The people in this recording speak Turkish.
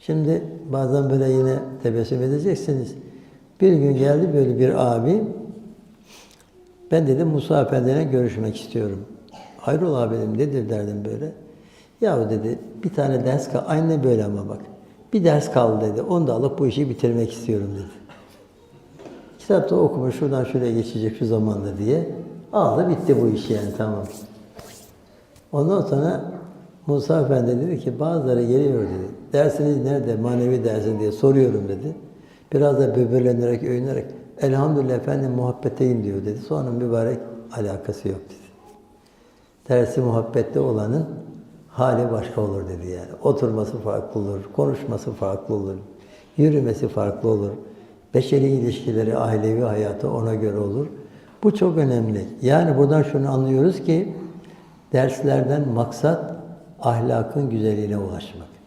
Şimdi bazen böyle yine tebessüm edeceksiniz. Bir gün geldi böyle bir abi. Ben dedim Musa Efendi'yle görüşmek istiyorum. Hayrola abi dedim nedir derdim böyle. Yahu dedi bir tane ders kal. Aynı böyle ama bak. Bir ders kaldı dedi. Onu da alıp bu işi bitirmek istiyorum dedi. Kitapta okumuş şuradan şuraya geçecek şu zamanda diye. Aldı bitti bu iş yani tamam. Ondan sonra Musa Efendi dedi ki bazıları geliyor dedi. Dersiniz nerede? Manevi dersin diye soruyorum dedi. Biraz da böbürlenerek, övünerek elhamdülillah efendim muhabbetteyim diyor dedi. Sonra mübarek alakası yok dedi. Dersi muhabbette olanın hali başka olur dedi yani. Oturması farklı olur, konuşması farklı olur, yürümesi farklı olur. Beşeri ilişkileri, ailevi hayatı ona göre olur. Bu çok önemli. Yani buradan şunu anlıyoruz ki derslerden maksat ahlakın güzelliğine ulaşmak.